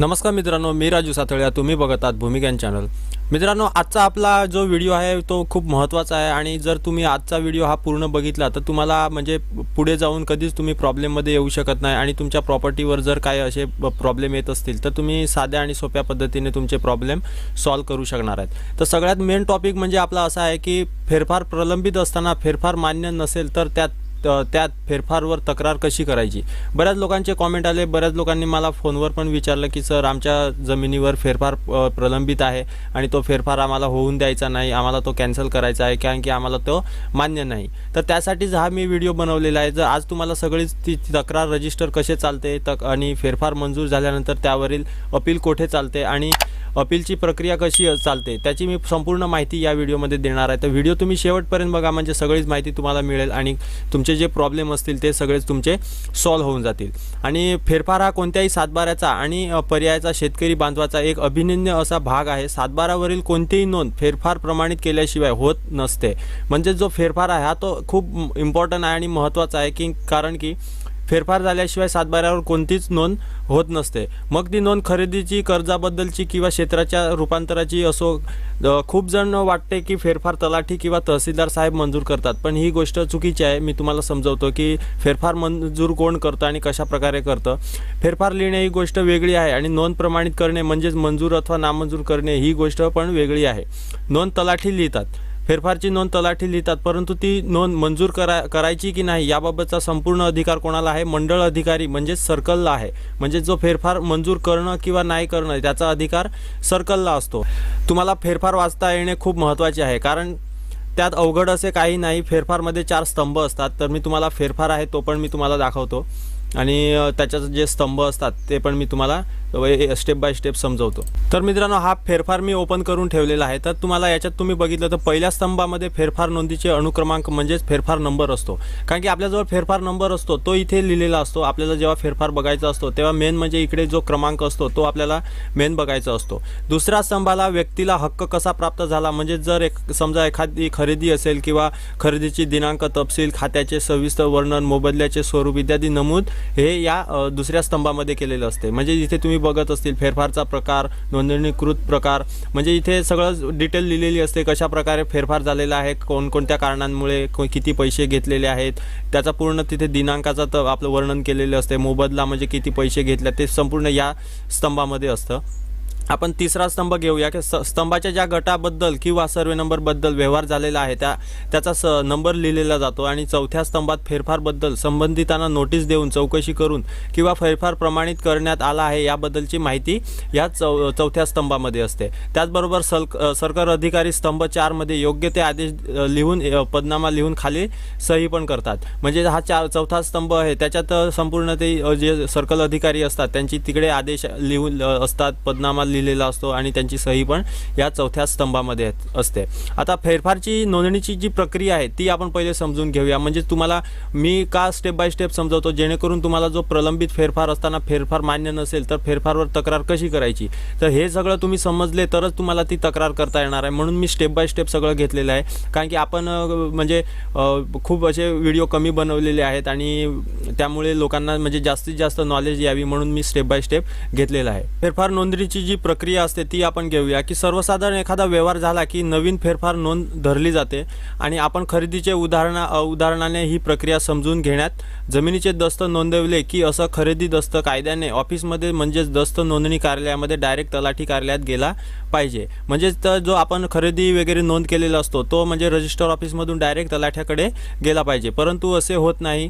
नमस्कार मित्रांनो मी राजू सातळ्या तुम्ही बघत आहात भूमिज्ञान चॅनल. मित्रांनो आजचा आपला जो व्हिडिओ आहे तो खूप महत्त्वाचा आहे आणि जर तुम्ही आजचा व्हिडिओ हा पूर्ण बघितला तर तुम्हाला म्हणजे पुढे जाऊन कधीच तुम्ही प्रॉब्लेममध्ये येऊ शकत नाही आणि तुमच्या प्रॉपर्टीवर जर काय असे प्रॉब्लेम येत असतील तर तुम्ही साध्या आणि सोप्या पद्धतीने तुमचे प्रॉब्लेम सॉल्व करू शकणार आहेत. तर सगळ्यात मेन टॉपिक म्हणजे आपला असा आहे की फेरफार प्रलंबित असताना फेरफार मान्य नसेल तर त्यात त्यात फेरफारवर तक्रार कशी करायची? बऱ्याच लोकांचे कॉमेंट आले. बऱ्याच लोकांनी मला फोनवर पण विचारलं की सर आमच्या जमिनीवर फेरफार प्रलंबित आहे आणि तो फेरफार आम्हाला होऊन द्यायचा नाही. आम्हाला तो कॅन्सल करायचा आहे कारण की आम्हाला तो मान्य नाही. तर त्यासाठीच हा मी व्हिडिओ बनवलेला आहे. जर आज तुम्हाला सगळीच ती तक्रार रजिस्टर कसे चालते तक आणि फेरफार मंजूर झाल्यानंतर त्यावरील अपील कोठे चालते? आणि अपीलची प्रक्रिया कशी चालते त्याची मी संपूर्ण माहिती या व्हिडिओमध्ये देणार आहे. तर व्हिडिओ तुम्ही शेवटपर्यंत बघा म्हणजे सगळीच माहिती तुम्हाला मिळेल आणि तुमचे जे प्रॉब्लेम असतील ते सगळेच तुमचे सॉल्व्ह होऊन जातील. आणि फेरफार हा कोणत्याही सातबाऱ्याचा आणि पर्यायाचा शेतकरी बांधवाचा एक अभिनंद्य असा भाग आहे. सातबारावरील कोणतीही नोंद फेरफार प्रमाणित केल्याशिवाय होत नसते. म्हणजे जो फेरफार आहे हा तो खूप इम्पॉर्टंट आहे आणि महत्त्वाचा आहे की कारण की फेरफार झाल्याशिवाय सातबाऱ्यावर कोणतीच नोंद होत नसते. मग ती नोंद खरेदीची कर्जाबद्दलची किंवा क्षेत्राच्या रूपांतराची असो खूप जण वाटते की फेरफार तलाठी किंवा तहसीलदार साहेब मंजूर करतात. पण ही गोष्ट चुकीची आहे. मी तुम्हाला समजवतो की फेरफार मंजूर कोण करतं आणि कशा प्रकारे करतं. फेरफार लिहिणे ही गोष्ट वेगळी आहे आणि नोंद प्रमाणित करणे म्हणजेच मंजूर अथवा नामंजूर करणे ही गोष्ट पण वेगळी आहे. नोंद तलाठी लिहितात. फेरफारची नोंद तलाठी लिहितात परंतु ती नोंद मंजूर करा करायची की नाही याबाबतचा संपूर्ण अधिकार कोणाला आहे? मंडळ अधिकारी म्हणजेच सर्कलला आहे. म्हणजे जो फेरफार मंजूर करणं किंवा नाही करणं त्याचा अधिकार सर्कलला असतो. तुम्हाला फेरफार वाचता येणे खूप महत्त्वाचे आहे कारण त्यात अवघड असे काही नाही. फेरफारमध्ये चार स्तंभ असतात. तर मी तुम्हाला फेरफार आहे तो पण मी तुम्हाला दाखवतो. आणि त्याच्यात जे स्तंभ असतात ते पण मी तुम्हाला स्टेप बाय स्टेप समजवतो. तर मित्रांनो हा फेरफार मी ओपन करून ठेवलेला आहे. तर तुम्हाला याच्यात तुम्ही बघितलं तर पहिल्या स्तंभामध्ये फेरफार नोंदीचे अनुक्रमांक म्हणजेच फेरफार नंबर असतो. कारण की आपल्याजवळ फेरफार नंबर असतो तो इथे लिहिलेला असतो. आपल्याला जेव्हा फेरफार बघायचा असतो तेव्हा मेन म्हणजे इकडे जो क्रमांक असतो तो आपल्याला मेन बघायचा असतो. दुसऱ्या स्तंभाला व्यक्तीला हक्क कसा प्राप्त झाला म्हणजे जर एक समजा एखादी खरेदी असेल किंवा खरेदीची दिनांक तपशील खात्याचे सविस्तर वर्णन मोबदल्याचे स्वरूप इत्यादी नमूद हे या दुसऱ्या स्तंभामध्ये केलेलं असते. म्हणजे इथे तुम्ही बघत असतील फेरफारचा प्रकार नोंदणीकृत प्रकार. म्हणजे इथे सगळं डिटेल लिहिलेली असते कशा प्रकारे फेरफार झालेला आहे कोणकोणत्या कारणांमुळे को- किती पैसे घेतलेले आहेत. त्याचा पूर्ण तिथे दिनांकाचा तर आपलं वर्णन केलेलं असते. मोबदला म्हणजे किती पैसे घेतले ते संपूर्ण या स्तंभामध्ये असतं. आपण तिसरा स्तंभ घेऊया की स्तंभाच्या ज्या गटाबद्दल किंवा सर्वे नंबरबद्दल व्यवहार झालेला आहे त्या त्याचा स नंबर लिहिलेला जातो आणि चौथ्या स्तंभात फेरफारबद्दल संबंधितांना नोटीस देऊन चौकशी करून किंवा फेरफार प्रमाणित करण्यात आला आहे याबद्दलची माहिती या चौ चौथ्या स्तंभामध्ये असते. त्याचबरोबर सल सरकार अधिकारी स्तंभ चारमध्ये योग्य ते आदेश लिहून पदनामा लिहून खाली सही पण करतात. म्हणजे हा चार चौथा स्तंभ आहे त्याच्यात संपूर्ण ते जे सर्कल अधिकारी असतात त्यांची तिकडे आदेश लिहून असतात पदनामा लिहिलेला असतो आणि त्यांची सही पण या चौथ्या स्तंभामध्ये असते. आता फेरफारची नोंदणीची जी प्रक्रिया आहे ती आपण पहिले समजून घेऊया. म्हणजे तुम्हाला मी का स्टेप बाय स्टेप समजवतो? जेणेकरून तुम्हाला जो प्रलंबित फेरफार असताना फेरफार मान्य नसेल तर फेरफारवर तक्रार कशी करायची? तर हे सगळं तुम्ही समजले तरच तुम्हाला ती तक्रार करता येणार आहे. म्हणून मी स्टेप बाय स्टेप सगळं घेतलेलं आहे. कारण की आपण म्हणजे खूप असे व्हिडिओ कमी बनवलेले आहेत आणि त्यामुळे लोकांना म्हणजे जास्तीत जास्त नॉलेज यावी म्हणून मी स्टेप बाय स्टेप घेतलेलं आहे. फेरफार नोंदणीची जी प्रक्रिया असते ती आपण घेऊया की सर्वसाधारण एखादा व्यवहार झाला की नवीन फेरफार नोंद धरली जाते आणि आपण खरेदीचे उदाहरणा उदाहरणाने ही प्रक्रिया समजून घेण्यात जमिनीचे दस्त नोंदवले की असं खरेदी दस्त कायद्याने ऑफिसमध्ये म्हणजेच दस्त नोंदणी कार्यालयामध्ये डायरेक्ट तलाठी कार्यालयात गेला पाहिजे. म्हणजेच तर जो आपण खरेदी वगैरे नोंद केलेला असतो तो म्हणजे रजिस्टर ऑफिसमधून डायरेक्ट तलाठ्याकडे गेला पाहिजे. परंतु असे होत नाही.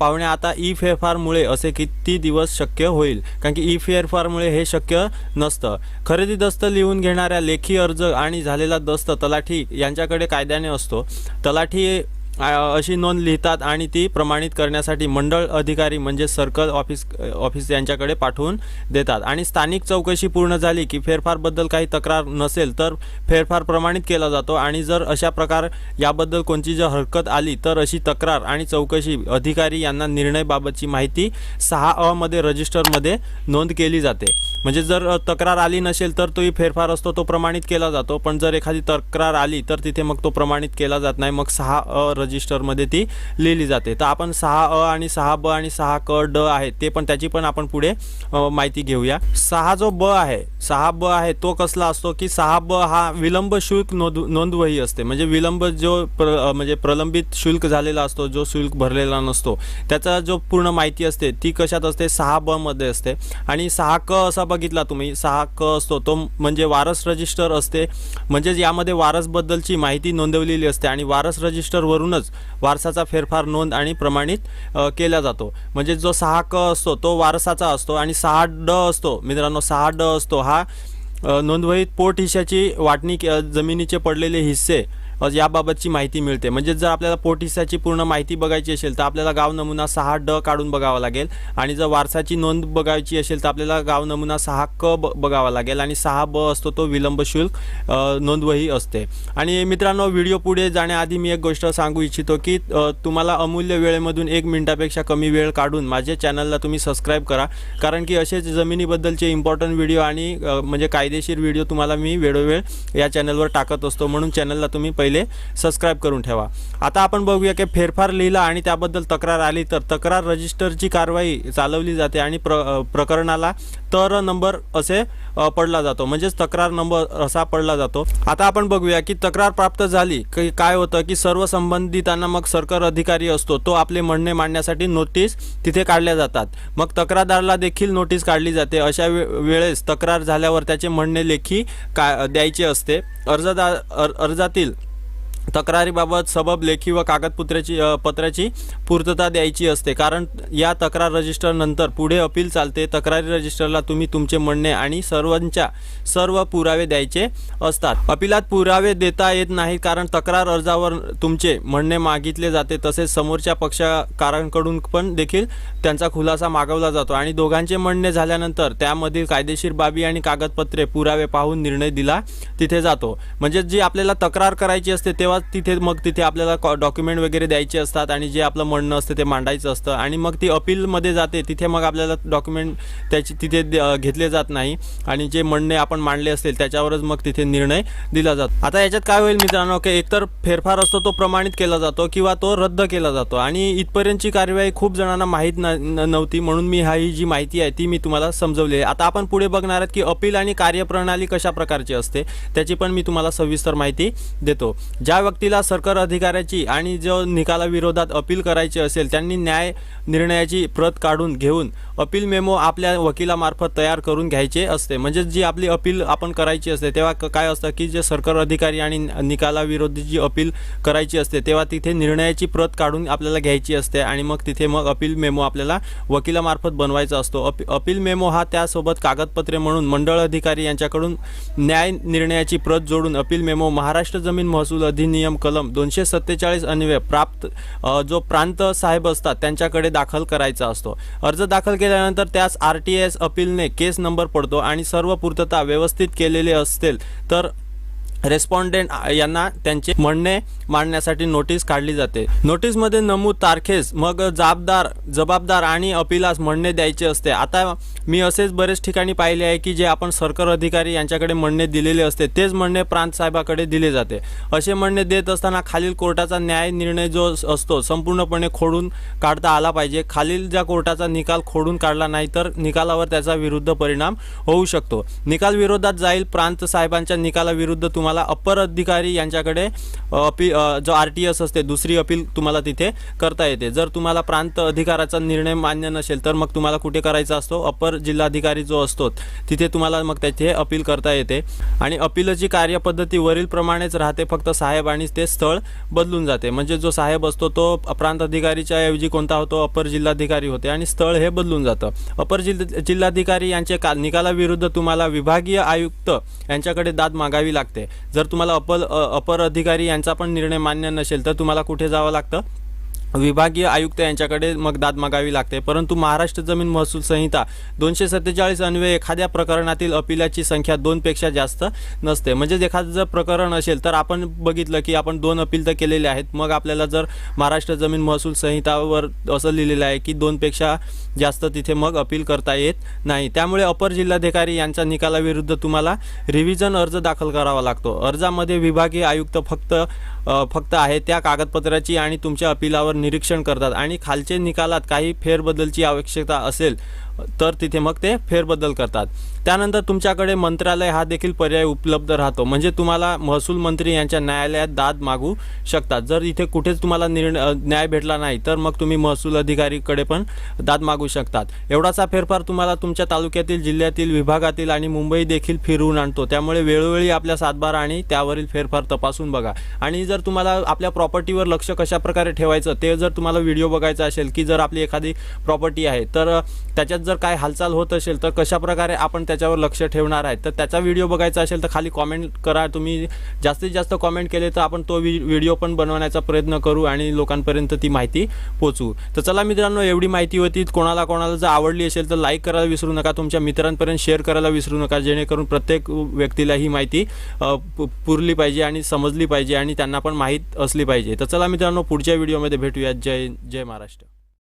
पाहुणे आता ई फेरफारमुळे असे किती दिवस शक्य होईल? कारण की ई फेरफारमुळे हे शक्य नसतं. खरेदी दस्त लिहून घेणाऱ्या लेखी अर्ज आणि झालेला दस्त तलाठी यांच्याकडे कायद्याने असतो. तलाठी अशी नोंद लिहितात आणि ती प्रमाणित करण्यासाठी मंडळ अधिकारी म्हणजे सर्कल ऑफिस ऑफिस यांच्याकडे पाठवून देतात. आणि स्थानिक चौकशी पूर्ण झाली की फेरफारबद्दल काही तक्रार नसेल तर फेरफार प्रमाणित केला जातो. आणि जर अशा प्रकार याबद्दल कोणती जर हरकत आली तर अशी तक्रार आणि चौकशी अधिकारी यांना निर्णयबाबतची माहिती सहा अमध्ये रजिस्टरमध्ये नोंद केली जाते. म्हणजे जर तक्रार आली नसेल तर तोही फेरफार असतो तो प्रमाणित केला जातो. पण जर एखादी तक्रार आली तर तिथे मग तो प्रमाणित केला जात नाही. मग सहा अ रजिस्टरमध्ये ती लिहिली जाते. तर आपण सहा अ आणि सहा ब आणि सहा क ड आहे ते पण त्याची पण आपण पुढे माहिती घेऊया. सहा जो ब आहे सहा ब आहे तो कसला असतो की सहा ब हा विलंब शुल्क नोंद नोंदवही असते. म्हणजे विलंब जो प्र म्हणजे प्रलंबित शुल्क झालेला असतो जो शुल्क भरलेला नसतो त्याचा जो पूर्ण माहिती असते ती कशात असते? सहा ब मध्ये असते. आणि सहा क असा बघितला तुम्ही सहा क असतो तो म्हणजे वारस रजिस्टर असते. म्हणजेच यामध्ये वारसबद्दलची माहिती नोंदवलेली असते आणि वारस रजिस्टरवरून रजिस्टरवरूनच वारसाचा फेरफार नोंद आणि प्रमाणित केला जातो. म्हणजे जो सहा क असतो तो वारसाचा असतो आणि सहा ड असतो. मित्रांनो सहा ड असतो. हा नोंदवहीत पोट हिश्याची वाटणी जमिनीचे पडलेले हिस्से याबाबतची माहिती मिळते. म्हणजे जर आपल्याला पोटिसाची पूर्ण माहिती बघायची असेल तर आपल्याला गाव नमुना सहा ड काढून बघावा लागेल. आणि जर वारसाची नोंद बघायची असेल तर आपल्याला गाव नमुना सहा क ब बघावा लागेल. आणि सहा ब असतो तो विलंब शुल्क नोंदवही असते. आणि मित्रांनो व्हिडिओ पुढे जाण्याआधी मी एक गोष्ट सांगू इच्छितो की तुम्हाला अमूल्य वेळेमधून एक मिनिटापेक्षा कमी वेळ काढून माझ्या चॅनलला तुम्ही सबस्क्राईब करा. कारण की असेच जमिनीबद्दलचे इम्पॉर्टंट व्हिडिओ आणि म्हणजे कायदेशीर व्हिडिओ तुम्हाला मी वेळोवेळ या चॅनलवर टाकत असतो. म्हणून चॅनलला तुम्ही पहिले सबस्क्राईब करून ठेवा. आता आपण बघूया की फेरफार लिहिला आणि त्याबद्दल तक्रार आली तर तक्रार रजिस्टरची कारवाई चालवली जाते आणि प्र प्रकरणाला तर नंबर असे पडला जातो. म्हणजेच तक्रार नंबर असा पडला जातो. आता आपण बघूया की तक्रार प्राप्त झाली की काय होतं की सर्व संबंधितांना मग सरकार अधिकारी असतो तो आपले म्हणणे मांडण्यासाठी नोटीस तिथे काढल्या जातात. मग तक्रारदाराला देखील नोटीस काढली जाते. अशा वे वेळेस तक्रार झाल्यावर त्याचे म्हणणे लेखी का द्यायचे असते. अर्जदार अर्जातील तक्रारीबाबत सबब लेखी व कागदपत्राची पत्राची पूर्तता द्यायची असते. कारण या तक्रार रजिस्टरनंतर पुढे अपील चालते. तक्रारी रजिस्टरला तुम्ही तुमचे म्हणणे आणि सर्वांच्या सर्व पुरावे द्यायचे असतात. अपिलात पुरावे देता येत नाही कारण तक्रार अर्जावर तुमचे म्हणणे मागितले जाते. तसेच समोरच्या पक्षकारांकडून पण देखील त्यांचा खुलासा मागवला जातो. आणि दोघांचे म्हणणे झाल्यानंतर त्यामधील कायदेशीर बाबी आणि कागदपत्रे पुरावे पाहून निर्णय दिला तिथे जातो. म्हणजे जी आपल्याला तक्रार करायची असते तेव्हा तिथे मग तिथे आपल्याला डॉक्युमेंट वगैरे द्यायचे असतात आणि जे आपलं म्हणणं असतं ते मांडायचं असतं. आणि मग ती अपीलमध्ये जाते. तिथे मग आपल्याला डॉक्युमेंट त्याची तिथे द- घेतले जात नाही. आणि जे म्हणणे आपण मांडले असतील त्याच्यावरच मग तिथे निर्णय दिला जातो. आता याच्यात काय होईल मित्रांनो? की एकतर फेरफार असतो तो प्रमाणित केला जातो किंवा तो रद्द केला जातो. आणि इथपर्यंतची कार्यवाही खूप जणांना माहीत न- नव्हती. म्हणून मी हा ही जी माहिती आहे ती मी तुम्हाला समजवली आहे. आता आपण पुढे बघणार आहोत की अपील आणि कार्यप्रणाली कशा प्रकारची असते त्याची पण मी तुम्हाला सविस्तर माहिती देतो. ज्या व्यक्तीला सरकार अधिकाऱ्याची आणि जो निकालाविरोधात अपील करायची असेल त्यांनी न्याय निर्णयाची प्रत काढून घेऊन अपील मेमो आपल्या वकिलामार्फत तयार करून घ्यायचे असते. म्हणजे जी आपली अपील आपण करायची असते तेव्हा क- काय असतं की जे सरकार अधिकारी आणि निकालाविरोधी जी अपील करायची असते तेव्हा तिथे निर्णयाची प्रत काढून आपल्याला घ्यायची असते आणि मग तिथे मग अपील मेमो आपल्याला वकिलामार्फत बनवायचा असतो. अपी अपील मेमो हा त्यासोबत कागदपत्रे म्हणून मंडळ अधिकारी यांच्याकडून न्याय निर्णयाची प्रत जोडून अपील मेमो महाराष्ट्र जमीन महसूल अधिनियम कलम दोनशे सत्तेचाळीस अन्वय प्राप्त जो प्रांत साहेब असतात त्यांच्याकडे दाखल करायचा असतो. अर्ज दाखल त्यानंतर त्यास आर टी एस अपीलने केस नंबर पडतो आणि सर्व पूर्तता व्यवस्थित केलेले असतील तर रेस्पॉन्डेंट यांना त्यांचे म्हणणे मांडण्यासाठी नोटीस काढली जाते. नोटीसमध्ये नमूद तारखेस मग जबाबदार जबाबदार आणि अपिलास म्हणणे द्यायचे असते. आता मी असेच बरेच ठिकाणी पाहिले आहे की जे आपण सरकार अधिकारी यांच्याकडे म्हणणे दिलेले असते तेच म्हणणे प्रांत साहेबाकडे दिले जाते. असे म्हणणे देत असताना खालील कोर्टाचा न्याय निर्णय जो असतो संपूर्णपणे खोडून काढता आला पाहिजे. खालील ज्या कोर्टाचा निकाल खोडून काढला नाही तर निकालावर त्याचा विरुद्ध परिणाम होऊ शकतो. निकाल विरोधात जाईल प्रांत साहेबांच्या निकालाविरुद्ध तुम्हाला अप्पर अधिकारी यांच्याकडे अपी जो आर टी एस असते दुसरी अपील तुम्हाला तिथे करता येते. जर तुम्हाला प्रांत अधिकाराचा निर्णय मान्य नसेल तर मग तुम्हाला कुठे करायचा असतो? अप्पर जिल्हाधिकारी जो असतो तिथे तुम्हाला मग त्याचे अपील करता येते. आणि अपीलची कार्यपद्धती वरील प्रमाणेच राहते फक्त साहेब आणि ते स्थळ बदलून जाते. म्हणजे जो साहेब असतो तो प्रांत अधिकारीच्या ऐवजी कोणता होतो? अपर जिल्हाधिकारी होते आणि स्थळ हे बदलून जातं. अपर जिल्हा जिल्हाधिकारी यांचे का निकालाविरुद्ध तुम्हाला विभागीय आयुक्त यांच्याकडे दाद मागावी लागते. जर तुम्हाला अपर अपर अधिकारी यांचा पण निर्णय मान्य नसेल तर तुम्हाला कुठे जावं लागतं? विभागीय आयुक्त यांच्याकडे मग दाद मागावी लागते. परंतु महाराष्ट्र जमीन महसूल संहिता दोनशे सत्तेचाळीस अन्वये एखाद्या प्रकरणातील अपिलाची संख्या दोनपेक्षा जास्त नसते. म्हणजेच एखादं जर प्रकरण असेल तर आपण बघितलं की आपण दोन अपील तर केलेले आहेत. मग आपल्याला जर महाराष्ट्र जमीन महसूल संहितावर असं लिहिलेलं आहे की दोनपेक्षा जास्त तिथे मग अपील करता येत नाही. त्यामुळे अपर जिल्हाधिकारी यांच्या निकालाविरुद्ध तुम्हाला रिव्हिजन अर्ज दाखल करावा लागतो. अर्जामध्ये विभागीय आयुक्त फक्त फक्त आहे त्या कागदपत्राची आणि तुमच्या अपिलावर निरीक्षण करतात. आणि खालचे निकालात काही फेरबदलची आवश्यकता असेल तर तिथे मग ते फेरबदल करतात. त्यानंतर तुमच्याकडे मंत्रालय हा देखील पर्याय उपलब्ध राहतो. म्हणजे तुम्हाला महसूल मंत्री यांच्या न्यायालयात दाद मागू शकतात. जर इथे कुठेच तुम्हाला निर्णय न्याय भेटला नाही तर मग तुम्ही महसूल अधिकारीकडे पण दाद मागू शकतात. एवढाचा फेरफार तुम्हाला तुमच्या तालुक्यातील जिल्ह्यातील विभागातील आणि मुंबई देखील फिरवून आणतो. त्यामुळे वेळोवेळी आपल्या सातबारा आणि त्यावरील फेरफार तपासून बघा. आणि जर तुम्हाला आपल्या प्रॉपर्टीवर लक्ष कशा प्रकारे ठेवायचं ते जर तुम्हाला व्हिडिओ बघायचा असेल की जर आपली एखादी प्रॉपर्टी आहे तर त्याच्यात जर काय हालचाल होत असेल तर कशा प्रकारे आपण त्याच्यावर लक्ष ठेवणार आहे तर त्याचा व्हिडिओ बघायचा असेल तर खाली कॉमेंट करा. तुम्ही जास्तीत जास्त कॉमेंट केले तर आपण तो व्हिडिओ पण बनवण्याचा प्रयत्न करू आणि लोकांपर्यंत ती माहिती पोचवू तर चला मित्रांनो एवढी माहिती होती. कोणाला कोणाला जर आवडली असेल तर लाईक करायला विसरू नका. तुमच्या मित्रांपर्यंत शेअर करायला विसरू नका. जेणेकरून प्रत्येक व्यक्तीला ही माहिती पुरली पाहिजे आणि समजली पाहिजे आणि त्यांना पण माहीत असली पाहिजे. तर चला मित्रांनो पुढच्या व्हिडिओमध्ये भेटूयात. जय जय महाराष्ट्र.